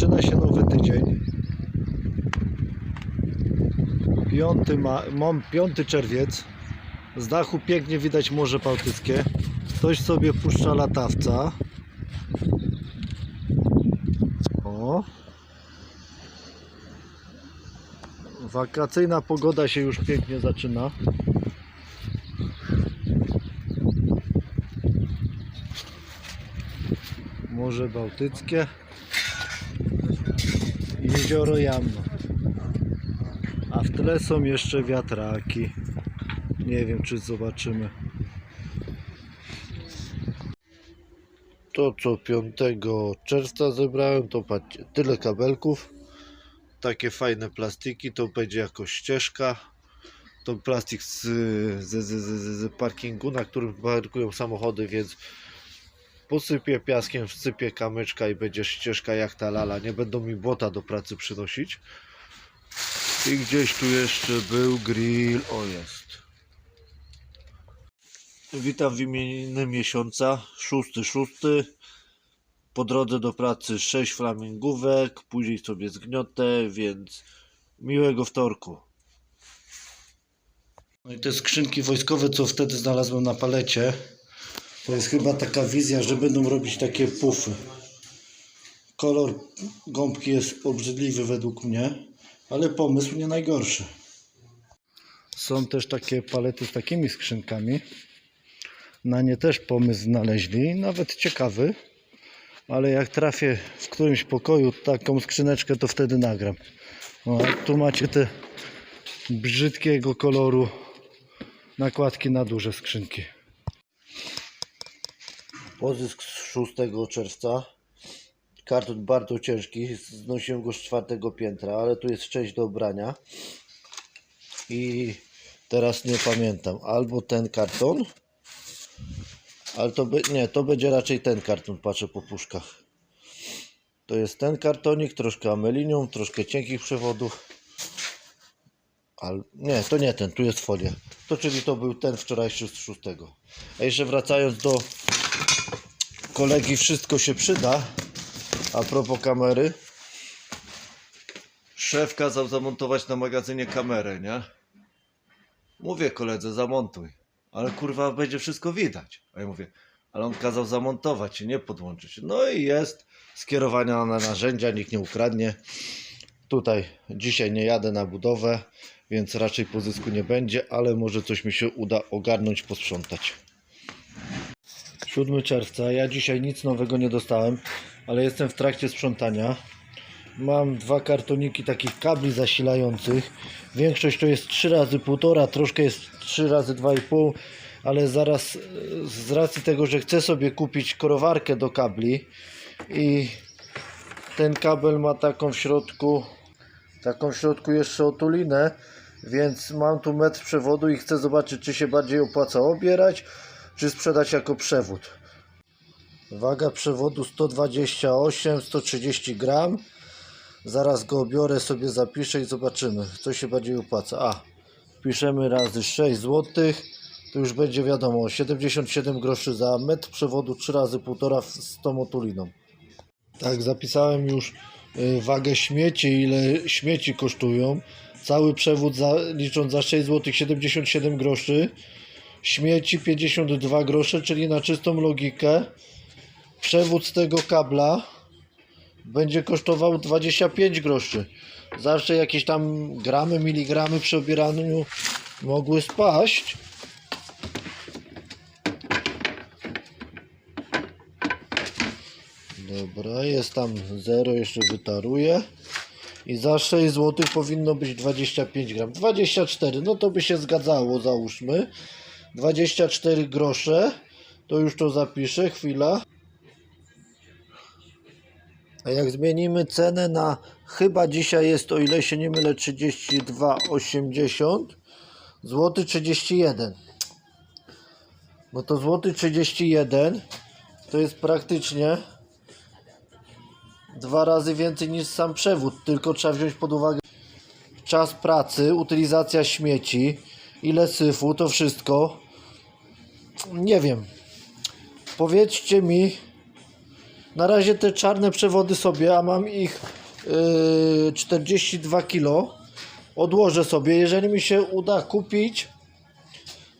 Zaczyna się nowy tydzień. 5, ma, mam 5 czerwiec. Z dachu pięknie widać Morze Bałtyckie. Ktoś sobie puszcza latawca. O. Wakacyjna pogoda się już pięknie zaczyna. Morze Bałtyckie. Jezioro Jamno. A w tle są jeszcze wiatraki. Nie wiem czy zobaczymy. To co 5 czerwca zebrałem to patrzcie, tyle kabelków. Takie fajne plastiki, to będzie jako ścieżka. To plastik z, z, z, z, z parkingu, na którym parkują samochody, więc posypię piaskiem, wsypię kamyczka i będzie ścieżka jak ta lala. Nie będą mi błota do pracy przynosić. I gdzieś tu jeszcze był grill. O jest. Witam w imieniu miesiąca. Szósty, szósty. Po drodze do pracy sześć flamingówek, później sobie zgniotę, więc miłego wtorku. No i te skrzynki wojskowe, co wtedy znalazłem na palecie, to jest chyba taka wizja, że będą robić takie pufy. Kolor gąbki jest obrzydliwy według mnie, ale pomysł nie najgorszy. Są też takie palety z takimi skrzynkami. Na nie też pomysł znaleźli, nawet ciekawy. Ale jak trafię w którymś pokoju taką skrzyneczkę, to wtedy nagram. Tu macie te brzydkiego koloru nakładki na duże skrzynki. Pozysk z 6 czerwca. Karton bardzo ciężki. Znosiłem go z czwartego piętra, ale tu jest część do ubrania. I teraz nie pamiętam. Albo ten karton. Ale to by, nie, to będzie raczej ten karton, patrzę po puszkach. To jest ten kartonik, troszkę amelinium, troszkę cienkich przewodów. Ale nie, to nie ten, tu jest folia. To czyli to był ten wczorajszy z szóstego. A jeszcze wracając do kolegi, wszystko się przyda. A propos kamery. Szef kazał zamontować na magazynie kamerę, nie? Mówię koledze, zamontuj. Ale kurwa będzie wszystko widać. A ja mówię, ale on kazał zamontować i nie podłączyć. No i jest skierowania na narzędzia, nikt nie ukradnie. Tutaj dzisiaj nie jadę na budowę, więc raczej pozysku nie będzie, ale może coś mi się uda ogarnąć, posprzątać. 7 czerwca. Ja dzisiaj nic nowego nie dostałem, ale jestem w trakcie sprzątania. Mam dwa kartoniki takich kabli zasilających. Większość to jest 3 razy 1,5, troszkę jest 3 razy 2,5, ale zaraz z racji tego, że chcę sobie kupić korowarkę do kabli i ten kabel ma taką w środku taką w środku jeszcze otulinę, więc mam tu metr przewodu i chcę zobaczyć, czy się bardziej opłaca obierać, czy sprzedać jako przewód. Waga przewodu 128-130 gram. Zaraz go obiorę, sobie zapiszę i zobaczymy, co się bardziej opłaca. A, piszemy razy 6 zł. To już będzie wiadomo, 77 groszy za metr przewodu, 3 razy 1,5 z tą otuliną. Tak, zapisałem już y, wagę śmieci, ile śmieci kosztują. Cały przewód za, licząc za 6 zł 77 groszy. Śmieci 52 grosze, czyli na czystą logikę przewód tego kabla będzie kosztował 25 groszy. Zawsze jakieś tam gramy, miligramy przy obieraniu mogły spaść. Dobra, jest tam 0, jeszcze wytaruję. I za 6 zł powinno być 25 gram. 24, no to by się zgadzało, załóżmy. 24 grosze. To już to zapiszę, chwila. A jak zmienimy cenę na chyba dzisiaj jest, o ile się nie mylę, 32,80 złoty 31. No to złoty 31 to jest praktycznie dwa razy więcej niż sam przewód, tylko trzeba wziąć pod uwagę czas pracy, utylizacja śmieci, ile syfu, to wszystko. Nie wiem. Powiedzcie mi, Na razie te czarne przewody sobie, a mam ich yy, 42 kg. Odłożę sobie. Jeżeli mi się uda kupić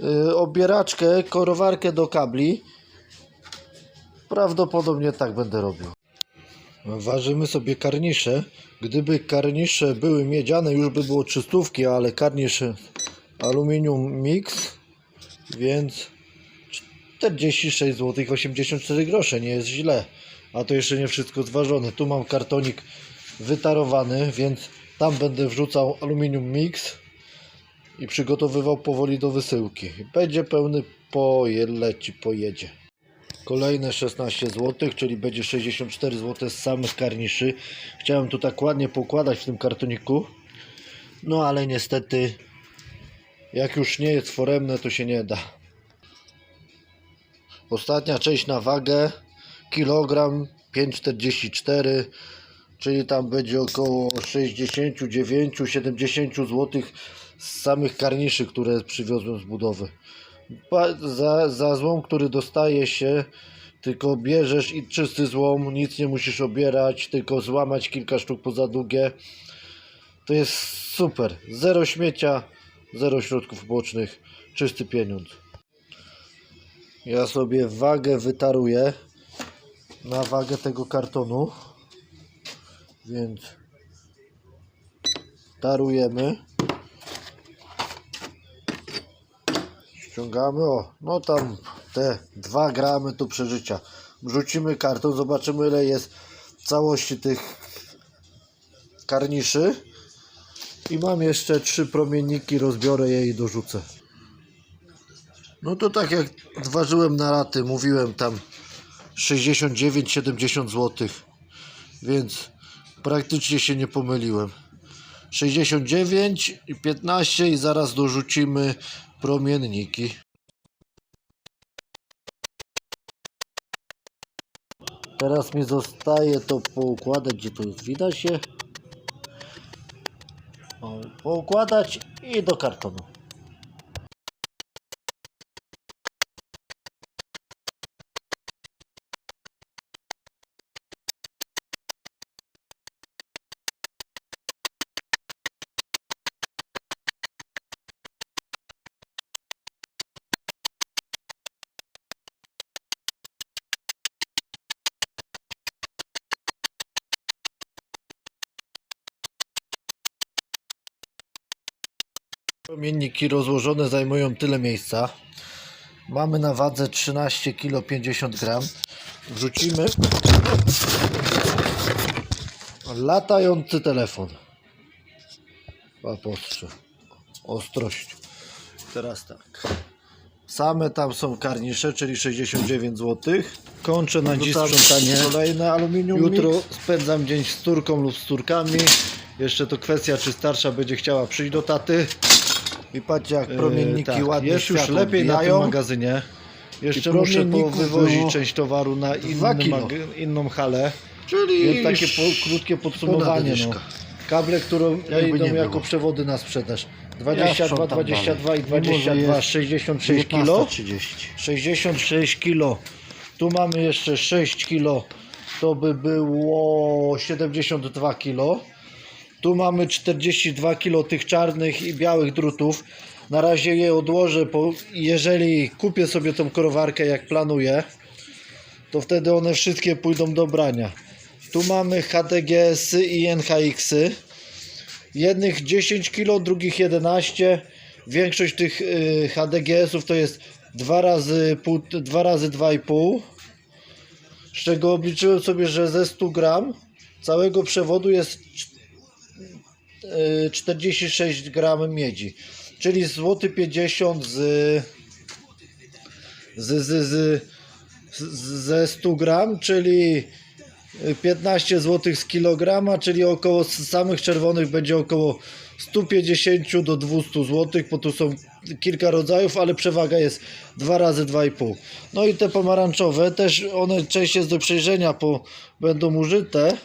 yy, obieraczkę, korowarkę do kabli, prawdopodobnie tak będę robił. Ważymy sobie karnisze. Gdyby karnisze były miedziane, już by było czystówki, ale karnisz aluminium mix, więc 46 zł 84 grosze, nie jest źle. A to jeszcze nie wszystko zważone. Tu mam kartonik wytarowany, więc tam będę wrzucał aluminium mix i przygotowywał powoli do wysyłki. Będzie pełny poleci, pojedzie. Kolejne 16 zł, czyli będzie 64 zł z samych karniszy. Chciałem tu tak ładnie pokładać w tym kartoniku. No ale niestety, jak już nie jest foremne, to się nie da. Ostatnia część na wagę, kilogram 5,44, czyli tam będzie około 69-70 zł z samych karniszy, które przywiozłem z budowy. Za, za złom, który dostaje się, tylko bierzesz i czysty złom, nic nie musisz obierać, tylko złamać kilka sztuk poza długie. To jest super. Zero śmiecia, zero środków bocznych, czysty pieniądz. Ja sobie wagę wytaruję na wagę tego kartonu. Więc tarujemy. Ściągamy, o, no tam te 2 gramy tu przeżycia. Wrzucimy karton, zobaczymy ile jest całości tych karniszy. I mam jeszcze trzy promienniki, rozbiorę je i dorzucę. No to tak jak ważyłem na raty, mówiłem tam 69-70 zł. Więc praktycznie się nie pomyliłem. 69 i 15 i zaraz dorzucimy promienniki. Teraz mi zostaje to poukładać, gdzie to jest widać się. Poukładać i do kartonu. Promienniki rozłożone zajmują tyle miejsca. Mamy na wadze 13 kg 50 gram. Wrzucimy latający telefon. Apostrze. Ostrość. Teraz tak. Same tam są karnisze, czyli 69 zł. Kończę na dziś sprzątanie. Kolejne aluminium. Jutro mix. spędzam dzień z córką lub z córkami. Jeszcze to kwestia, czy starsza będzie chciała przyjść do taty. I patrzcie, jak promienniki tak, ładnie jest już światło lepiej na tym magazynie. Jeszcze muszę wywozić część towaru na dwa inny kilo. mag- inną halę. Czyli Więc takie po, krótkie podsumowanie. No. dyszka. Kable, które Jakby idą nie jako było. przewody na sprzedaż. 22, sprzątam 22 i dalej. Mimo, że 22, jest 66 kg. 30. 66 kg. Tu mamy jeszcze 6 kg. To by było 72 kg. Tu mamy 42 kg tych czarnych i białych drutów. Na razie je odłożę, bo jeżeli kupię sobie tą korowarkę jak planuję, to wtedy one wszystkie pójdą do brania. Tu mamy HDGS-y i NHX-y. Jednych 10 kg, drugich 11. Większość tych y, HDGS-ów to jest 2 razy, pół, 2 razy 2,5. Z czego obliczyłem sobie, że ze 100 gram całego przewodu jest 46 gram miedzi. Czyli złoty 50 z, z, z, z, ze 100 gram, czyli 15 zł z kilograma, czyli około z samych czerwonych będzie około 150 do 200 zł, bo tu są kilka rodzajów, ale przewaga jest 2 razy 2,5. No i te pomarańczowe też one część jest do przejrzenia, bo będą użyte,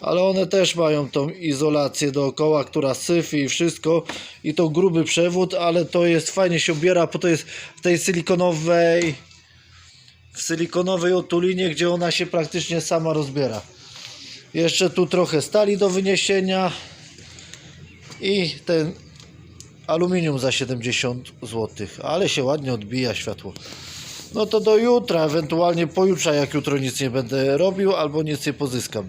ale one też mają tą izolację dookoła, która syfi i wszystko i to gruby przewód, ale to jest fajnie się obiera, bo to jest w tej silikonowej w silikonowej otulinie, gdzie ona się praktycznie sama rozbiera. Jeszcze tu trochę stali do wyniesienia i ten aluminium za 70 zł, ale się ładnie odbija światło. No to do jutra, ewentualnie pojutrze, jak jutro nic nie będę robił albo nic nie pozyskam.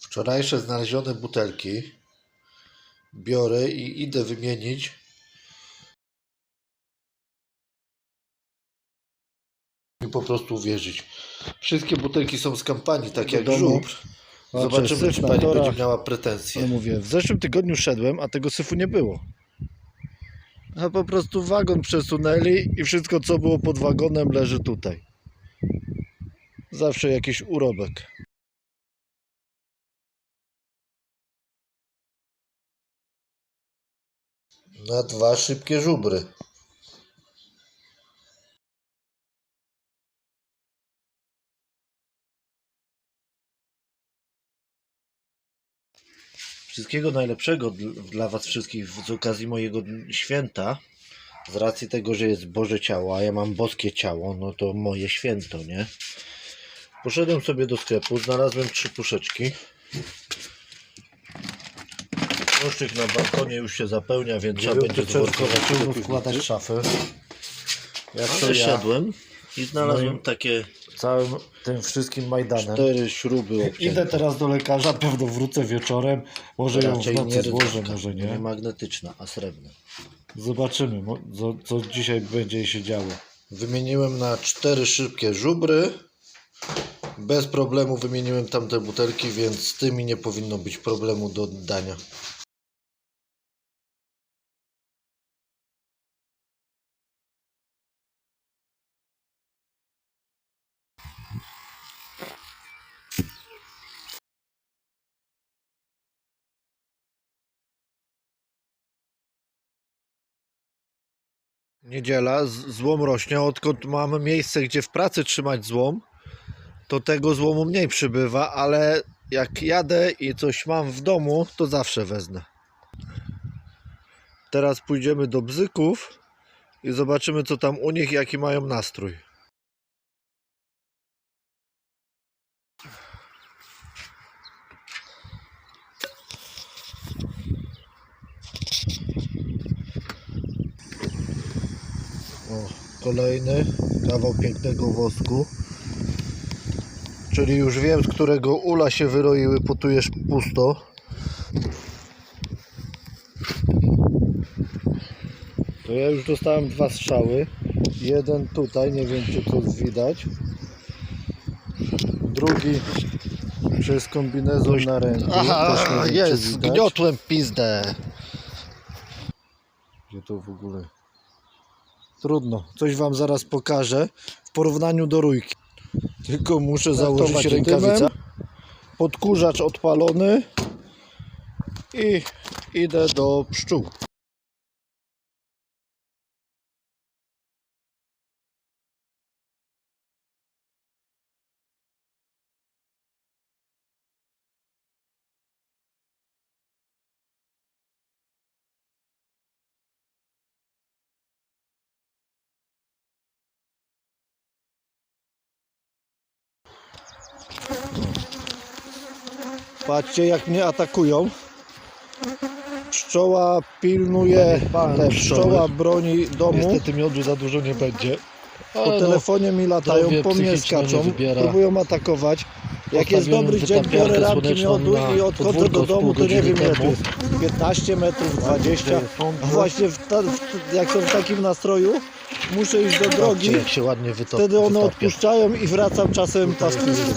Wczorajsze znalezione butelki biorę i idę wymienić. I po prostu uwierzyć. Wszystkie butelki są z kampanii, tak jak. Znaczy, Zobaczymy, czy pani będzie miała pretensje. Ja mówię, w zeszłym tygodniu szedłem, a tego syfu nie było. A po prostu wagon przesunęli i wszystko co było pod wagonem leży tutaj. Zawsze jakiś urobek. Na dwa szybkie żubry. Wszystkiego najlepszego dl- dla Was wszystkich z okazji mojego święta. Z racji tego, że jest Boże ciało, a ja mam boskie ciało, no to moje święto, nie? Poszedłem sobie do sklepu, znalazłem trzy puszeczki. Koszyk na balkonie już się zapełnia, więc trzeba będzie zworkować składać w szafę. Jak to Ale ja siadłem i znalazłem takie całym tym wszystkim Majdanem. cztery śruby obcięte. Idę teraz do lekarza, pewno wrócę wieczorem. Może ją w nocy złożę, rdzewka, może nie. nie magnetyczna, a srebrna. Zobaczymy, co, co dzisiaj będzie się działo. Wymieniłem na cztery szybkie żubry. Bez problemu wymieniłem tamte butelki, więc z tymi nie powinno być problemu do oddania. Niedziela, złom rośnie. Odkąd mam miejsce, gdzie w pracy trzymać złom, to tego złomu mniej przybywa, ale jak jadę i coś mam w domu, to zawsze wezmę. Teraz pójdziemy do bzyków i zobaczymy, co tam u nich, jaki mają nastrój. Kolejny kawał pięknego wosku. Czyli już wiem, z którego ula się wyroiły, bo tu jest pusto. To ja już dostałem dwa strzały. Jeden tutaj, nie wiem czy to widać. Drugi przez kombinezon na ręku. Aha, wiem, jest, widać. zgniotłem pizdę. Gdzie to w ogóle? Trudno. Coś wam zaraz pokażę w porównaniu do rójki. Tylko muszę założyć dymem. Podkurzacz odpalony i idę do pszczół. Patrzcie jak mnie atakują. Pszczoła pilnuje, pszczoła broni domu. Niestety miodu za dużo nie będzie. Po no, telefonie mi latają, po mnie skaczą, próbują atakować. Jak jest dobry dzień, biorę ramki miodu i odchodzę do domu, to nie wiem ile to jest. 15 metrów, 20. A właśnie w ta, w, jak są w takim nastroju, muszę iść do drogi. Wtedy one odpuszczają i wracam czasem pastwiskiem,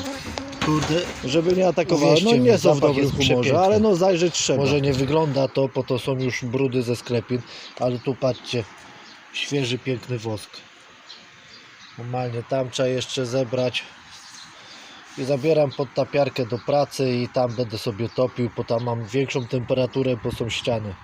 Kurde, żeby nie atakowały. No nie są w dobrym humorze, ale no zajrzeć trzeba. może nie wygląda to, bo to są już brudy ze sklepin, ale tu patrzcie, świeży, piękny wosk. Normalnie tam trzeba jeszcze zebrać i zabieram pod tapiarkę do pracy i tam będę sobie topił, bo tam mam większą temperaturę, bo są ściany.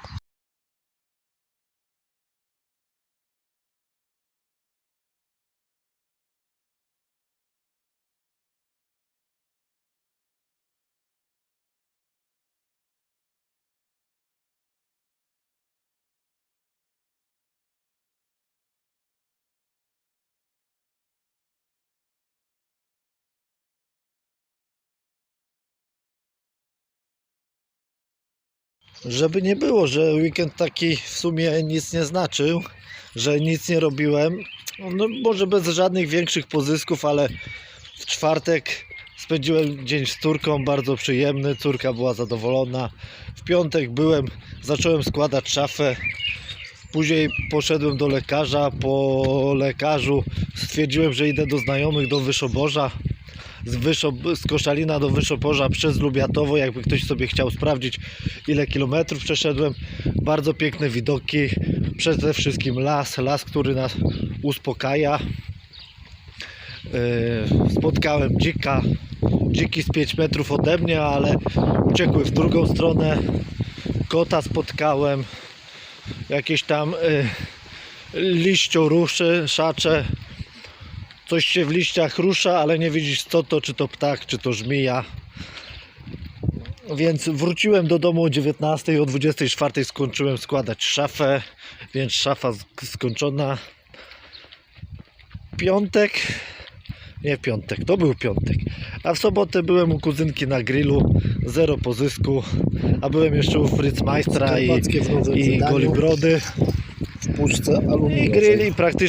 Żeby nie było, że weekend taki w sumie nic nie znaczył, że nic nie robiłem. No może bez żadnych większych pozysków, ale w czwartek spędziłem dzień z córką, bardzo przyjemny, córka była zadowolona. W piątek byłem, zacząłem składać szafę. Później poszedłem do lekarza. Po lekarzu stwierdziłem, że idę do znajomych do Wyszoborza. Z, Wyszo, z Koszalina do Wyszoborza przez Lubiatowo, jakby ktoś sobie chciał sprawdzić ile kilometrów przeszedłem. Bardzo piękne widoki, przede wszystkim las, las, który nas uspokaja. Yy, Spotkałem dzika, dziki z 5 metrów ode mnie, ale uciekły w drugą stronę. Kota spotkałem, jakieś tam y, liścioruszy, szacze. Coś się w liściach rusza, ale nie widzisz co to, czy to ptak, czy to żmija. Więc wróciłem do domu o 19, o 24 skończyłem składać szafę, więc szafa sk- skończona. Piątek, nie piątek, to był piątek. A w sobotę byłem u kuzynki na grillu, zero pozysku, a byłem jeszcze u Fritzmeistera i, i. Golibrody. w puszce I aluminiowej. grilli praktycznie